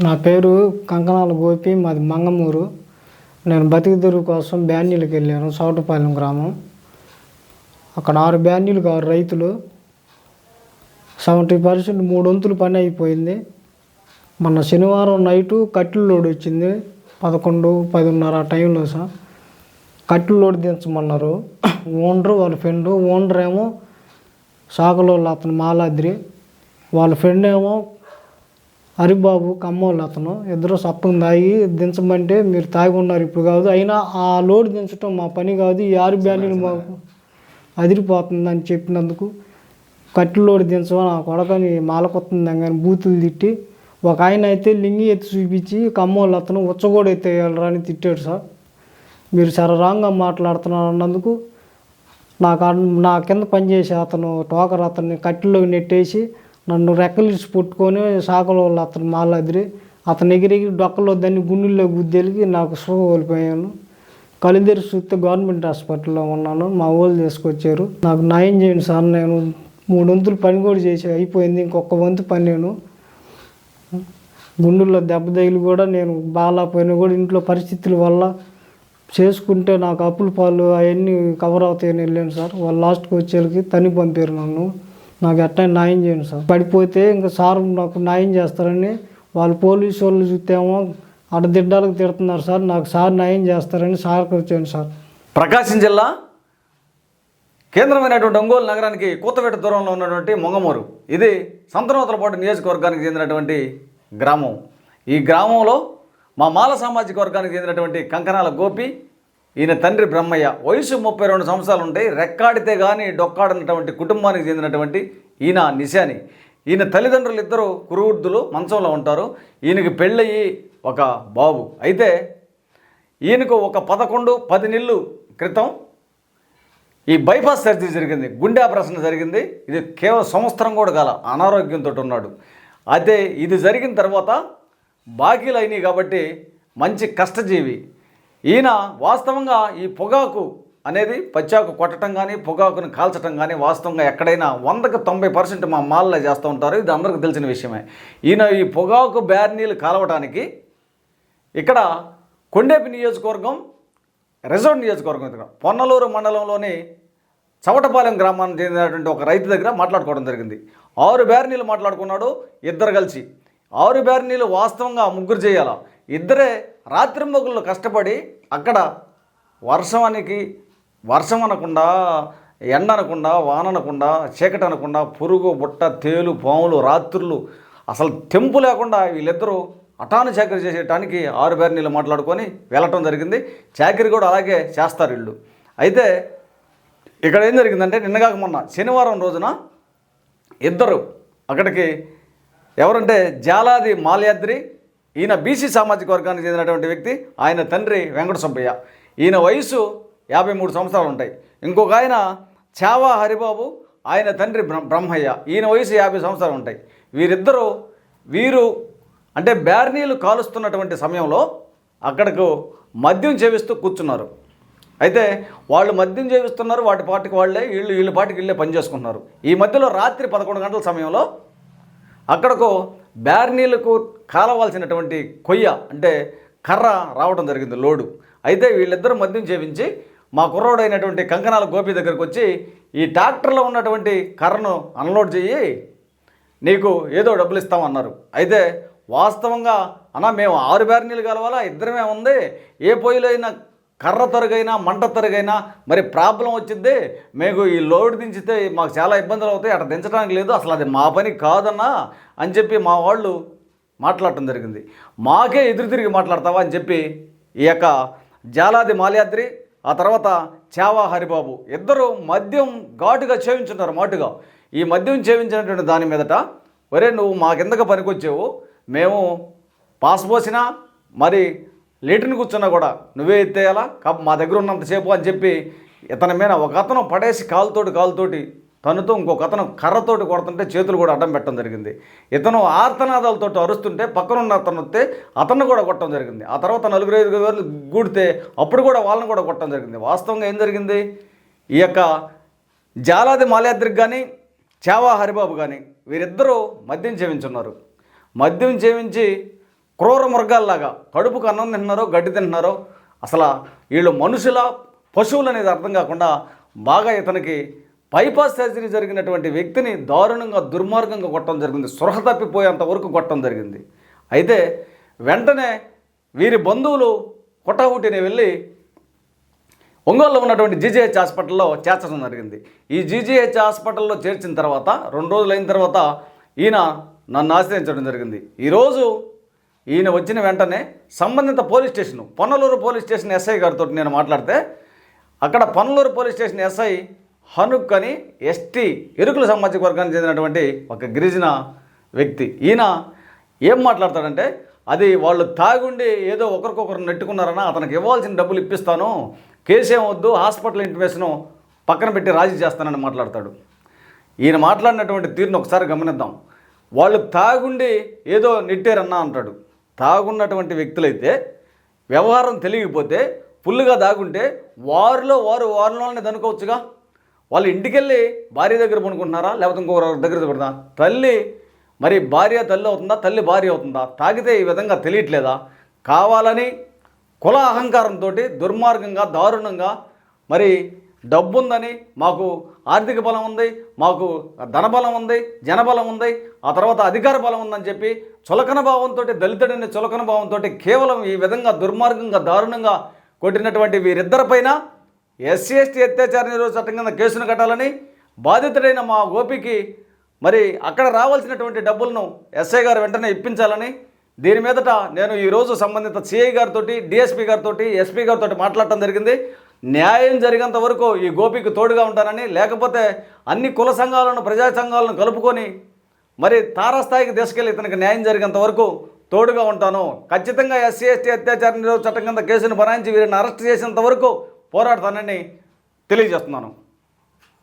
నా పేరు కంకణాల గోపి మాది మంగమూరు. నేను బతికిదెరువు కోసం బ్యాన్యులకు వెళ్ళాను సౌటపాలెం గ్రామం. అక్కడ ఆరు బ్యాన్యులు ఆరు రైతులు. సెవెంటీ పర్సెంట్ మూడు వంతులు పని అయిపోయింది. మొన్న శనివారం నైటు కట్టెల లోడ్ వచ్చింది. పదకొండు పదిన్నర ఆ టైంలో సార్. కట్టెల లోడ్ దించమన్నారు. ఓనరు వాళ్ళ ఫ్రెండ్ ఓనర్ ఏమో సాగలో అతను మాలాద్రి. వాళ్ళ ఫ్రెండ్ ఏమో హరిబాబు కమ్మోళ్ళు అతను. ఇద్దరు సప్పం తాగి దించమంటే మీరు తాగి ఉన్నారు ఇప్పుడు కాదు. అయినా ఆ లోడ్ దించడం మా పని కాదు. ఈ ఆరు బ్యానీలు మాకు అదిరిపోతుందని చెప్పినందుకు కట్టెల లోడ్ దించమని ఆ కొడకని మాలకొస్తుంది కానీ బూతులు తిట్టి ఒక ఆయన అయితే లింగి ఎత్తి చూపించి కమ్మోళ్ళు అతను ఉచ్చగోడు ఎత్తే అని తిట్టాడు సార్. మీరు చాలా రాంగ్గా మాట్లాడుతున్నారు అన్నందుకు నాకు అన్- నా కింద పనిచేసే అతను టోకర్ అతన్ని కట్టెలో నెట్టేసి నన్ను రెక్కలిసి పుట్టుకొని సాకలో అతను మాలదిరి అతను ఎగిరెగిరి డొక్కలో దాన్ని గుండెల్లో గుద్దెలిగి నాకు సుఖ కోల్పోయాను. కళ్ళు చూస్తే గవర్నమెంట్ హాస్పిటల్లో ఉన్నాను మా వాళ్ళు తీసుకొచ్చారు. నాకు న్యాయం చేయండి సార్ నేను మూడు వంతులు పని కూడా చేసి అయిపోయింది ఇంకొక వంతు పని నేను. గుండెల్లో దెబ్బ తగిలి కూడా నేను బాగాలేకపోయినా. కూడా ఇంట్లో పరిస్థితుల వల్ల చేసుకుంటే నాకు అప్పుల పాలు అవన్నీ కవర్ అవుతాయని వెళ్ళాను సార్. వాళ్ళు లాస్ట్కి వచ్చేళ్ళకి తని పంపారు నన్ను. నాకు ఎట్టా న్యాయం చేయండి సార్. పడిపోతే ఇంకా సార్ నాకు న్యాయం చేస్తారని వాళ్ళు పోలీసు వాళ్ళు చూస్తేమో అడదిడ్డాలకు తిడుతున్నారు సార్. నాకు సార్ న్యాయం చేస్తారని సార్కి వచ్చాను సార్. ప్రకాశం జిల్లా కేంద్రమైనటువంటి ఒంగోలు నగరానికి కూతవేట దూరంలో ఉన్నటువంటి మొంగమూరు. ఇది సంతనోతలపాటు నియోజకవర్గానికి చెందినటువంటి గ్రామం. ఈ గ్రామంలో మా మాల సామాజిక వర్గానికి చెందినటువంటి కంకణాల గోపి ఈయన తండ్రి బ్రహ్మయ్య. వయసు ముప్పై రెండు సంవత్సరాలు ఉంటాయి రెక్కాడితే కానీ డొక్కాడనటువంటి కుటుంబానికి చెందినటువంటి ఈయన నిశాని. ఈయన తల్లిదండ్రులు ఇద్దరు కురువృద్ధులు మంచంలో ఉంటారు. ఈయనకి పెళ్ళయి ఒక బాబు. అయితే ఈయనకు ఒక పదకొండు పది నెలలు క్రితం ఈ బైపాస్ సర్జరీ జరిగింది. గుండె ఆపరేషన్ జరిగింది. ఇది కేవలం సంవత్సరం కూడా కాల అనారోగ్యంతో ఉన్నాడు. అయితే ఇది జరిగిన తర్వాత బాకీలు అయినాయి కాబట్టి మంచి కష్టజీవి. ఈయన వాస్తవంగా ఈ పొగాకు అనేది పచ్చాకు కొట్టడం కానీ పొగాకును కాల్చడం కానీ వాస్తవంగా ఎక్కడైనా వందకు తొంభై పర్సెంట్ మా మాల్లో చేస్తూ ఉంటారు. ఇది అందరికీ తెలిసిన విషయమే. ఈయన ఈ పొగాకు బ్యార్నీలు కాలవడానికి ఇక్కడ కొండేపి నియోజకవర్గం రిజర్వ్ నియోజకవర్గం దగ్గర పొన్నలూరు మండలంలోని చవటపాలెం గ్రామానికి చెందినటువంటి ఒక రైతు దగ్గర మాట్లాడుకోవడం జరిగింది. ఆరు బ్యార్నీలు మాట్లాడుకున్నాడు ఇద్దరు కలిసి. ఆరు బ్యార్నీలు వాస్తవంగా ముగ్గురు చేయాల? ఇద్దరే రాత్రింబగుళ్ళు కష్టపడి అక్కడ వర్షానికి వర్షం అనకుండా ఎండ అనకుండా వాన అనకుండా చీకటి అనకుండా పురుగు బుట్ట తేలు పాములు రాత్రులు అసలు తెంపు లేకుండా వీళ్ళిద్దరూ అటాను చాకరీ చేసేటానికి ఆరు బ్యార్నీలు మాట్లాడుకొని వెళ్ళటం జరిగింది. చాకరీ కూడా అలాగే చేస్తారు వీళ్ళు. అయితే ఇక్కడ ఏం జరిగిందంటే నిన్నగాక మొన్న శనివారం రోజున ఇద్దరు అక్కడికి ఎవరంటే జాలాది మాల్యాద్రి ఈయన బీసీ సామాజిక వర్గానికి చెందినటువంటి వ్యక్తి ఆయన తండ్రి వెంకట సుబ్బయ్య ఈయన వయసు యాభై మూడు సంవత్సరాలు ఉంటాయి. ఇంకొక ఆయన చావా హరిబాబు ఆయన తండ్రి బ్రహ్మయ్య. ఈయన వయసు యాభై సంవత్సరాలు ఉంటాయి. వీరిద్దరూ వీరు అంటే బ్యార్నీలు కాలుస్తున్నటువంటి సమయంలో అక్కడకు మద్యం చేవిస్తూ కూర్చున్నారు. అయితే వాళ్ళు మద్యం చేవిస్తున్నారు వాటి పాటికి వాళ్ళే వీళ్ళు వీళ్ళ పాటికి వీళ్ళే పనిచేసుకుంటున్నారు ఈ మధ్యలో రాత్రి పదకొండు గంటల సమయంలో అక్కడకు బ్యార్నీలకు కాలవలసినటువంటి కొయ్య అంటే కర్ర రావడం జరిగింది లోడు. అయితే వీళ్ళిద్దరూ మద్యం చేపించి మా కుర్రోడైనటువంటి కంకణాల గోపి దగ్గరకు వచ్చి ఈ ట్రాక్టర్లో ఉన్నటువంటి కర్రను అన్లోడ్ చెయ్యి నీకు ఏదో డబ్బులు ఇస్తామన్నారు అయితే వాస్తవంగా అన్న మేము ఆరు బ్యార్నీలు కలవాలా? ఇద్దరమే ఉంది. ఏ పొయ్యిలో అయినా కర్ర తరుగైనా మంట తరుగైనా మరి ప్రాబ్లం వచ్చింది. మీకు ఈ లోడ్ దించితే మాకు చాలా ఇబ్బందులు అవుతాయి. అక్కడ దించడానికి లేదు. అసలు అది మా పని కాదన్నా అని చెప్పి మా వాళ్ళు మాట్లాడటం జరిగింది. మాకే ఎదురు తిరిగి మాట్లాడతావా అని చెప్పి ఈ యొక్క జాలాది మాల్యాద్రి ఆ తర్వాత చావా హరిబాబు ఇద్దరు మద్యం ఘాటుగా చేయించున్నారు మాటుగా. ఈ మద్యం చేయించినటువంటి దాని మీదట ఒరే నువ్వు మా కిందకు పనికొచ్చావు? మేము పాస్ పోసినా మరి లీటర్ని కూర్చున్నా కూడా నువ్వే ఎత్తేయాలా? కాబట్టి మా దగ్గర ఉన్నంతసేపు అని చెప్పి ఇతని మీద ఒక అతను పడేసి కాలుతోటి కాలుతోటి తనతో ఇంకొక అతను కర్రతోటి కొడుతుంటే చేతులు కూడా అడ్డం పెట్టడం జరిగింది. ఇతను ఆర్తనాదాలతో అరుస్తుంటే పక్కనున్న అతను వస్తే అతన్ని కూడా కొట్టడం జరిగింది. ఆ తర్వాత నలుగురు ఐదుగురు వేలు గూడితే అప్పుడు కూడా వాళ్ళని కూడా కొట్టడం జరిగింది. వాస్తవంగా ఏం జరిగింది? ఈ యొక్క జాలాది మాల్యాద్రికి కానీ చావా హరిబాబు కానీ వీరిద్దరూ మద్యం చేయించున్నారు. మద్యం చేయించి క్రూర మృగాల్లాగా కడుపుకు అన్నం తింటున్నారో గడ్డి తింటున్నారో అసలు వీళ్ళు మనుషుల పశువులు అనేది అర్థం కాకుండా బాగా ఇతనికి బైపాస్ సర్జరీ జరిగినటువంటి వ్యక్తిని దారుణంగా దుర్మార్గంగా కొట్టడం జరిగింది. స్పృహ తప్పిపోయేంత వరకు కొట్టడం జరిగింది. అయితే వెంటనే వీరి బంధువులు కొట్టాహుటిని వెళ్ళి ఒంగోలులో ఉన్నటువంటి జీజీహెచ్ హాస్పిటల్లో చేర్చడం జరిగింది. ఈ జీజీహెచ్ హాస్పిటల్లో చేర్చిన తర్వాత రెండు రోజులు అయిన తర్వాత ఈయన నన్ను ఆశ్రయించడం జరిగింది. ఈరోజు ఈయన వచ్చిన వెంటనే సంబంధిత police station Ponnaluru police station SI గారితో నేను మాట్లాడితే అక్కడ పొన్నలూరు పోలీస్ స్టేషన్ ఎస్ఐ హనుక్ అని ఎస్టీ ఎరుకుల సామాజిక వర్గానికి చెందినటువంటి ఒక గిరిజన వ్యక్తి. ఈయన ఏం మాట్లాడతాడంటే అది వాళ్ళు తాగుండి ఏదో ఒకరికొకరు నెట్టుకున్నారన్నా అతనికి ఇవ్వాల్సిన డబ్బులు ఇప్పిస్తాను కేసేం వద్దు హాస్పిటల్ ఇంటిమేషను పక్కన పెట్టి రాజీ చేస్తానని మాట్లాడతాడు. ఈయన మాట్లాడినటువంటి తీరును ఒకసారి గమనిద్దాం. వాళ్ళు తాగుండి ఏదో నెట్టారన్నా అంటాడు. తాగున్నటువంటి వ్యక్తులైతే వ్యవహారం తెలియకపోతే ఫుల్గా దాగుంటే వారిలో వారు వారిలోనే దనుకోవచ్చుగా? వాళ్ళు ఇంటికెళ్ళి భార్య దగ్గర పనుకుంటున్నారా లేకపోతే ఇంకొకరి దగ్గర పడుతుందా తల్లి మరి భార్య తల్లి అవుతుందా? తల్లి భార్య అవుతుందా? తాగితే ఈ విధంగా తెలియట్లేదా? కావాలని కుల అహంకారంతో దుర్మార్గంగా దారుణంగా మరి డబ్బుందని మాకు ఆర్థిక బలం ఉంది మాకు ధనబలం ఉంది జనబలం ఉంది ఆ తర్వాత అధికార బలం ఉందని చెప్పి చులకన భావంతో దళితుడిని చులకన భావంతో కేవలం ఈ విధంగా దుర్మార్గంగా దారుణంగా కొట్టినటువంటి వీరిద్దరిపైన ఎస్సీ ఎస్టీ అత్యాచార నిరోధ చట్టం కింద కేసును కట్టాలని బాధితుడైన మా గోపికి మరి అక్కడ రావాల్సినటువంటి డబ్బులను ఎస్ఐ గారు వెంటనే ఇప్పించాలని దీని మీదట నేను ఈరోజు సంబంధిత సిఐ గారితో డిఎస్పీ గారితో ఎస్పీ గారితో మాట్లాడటం జరిగింది. న్యాయం జరిగేంత వరకు ఈ గోపికి తోడుగా ఉంటానని లేకపోతే అన్ని కుల సంఘాలను ప్రజా సంఘాలను కలుపుకొని మరి తారాస్థాయికి తీసుకెళ్ళి ఇతనికి న్యాయం జరిగేంత వరకు తోడుగా ఉంటాను. ఖచ్చితంగా ఎస్సీ ఎస్టీ అత్యాచార నిరోధ చట్టం కింద కేసును బనాయించి వీరిని అరెస్ట్ చేసేంత వరకు పోరాడతానని తెలియజేస్తున్నాను.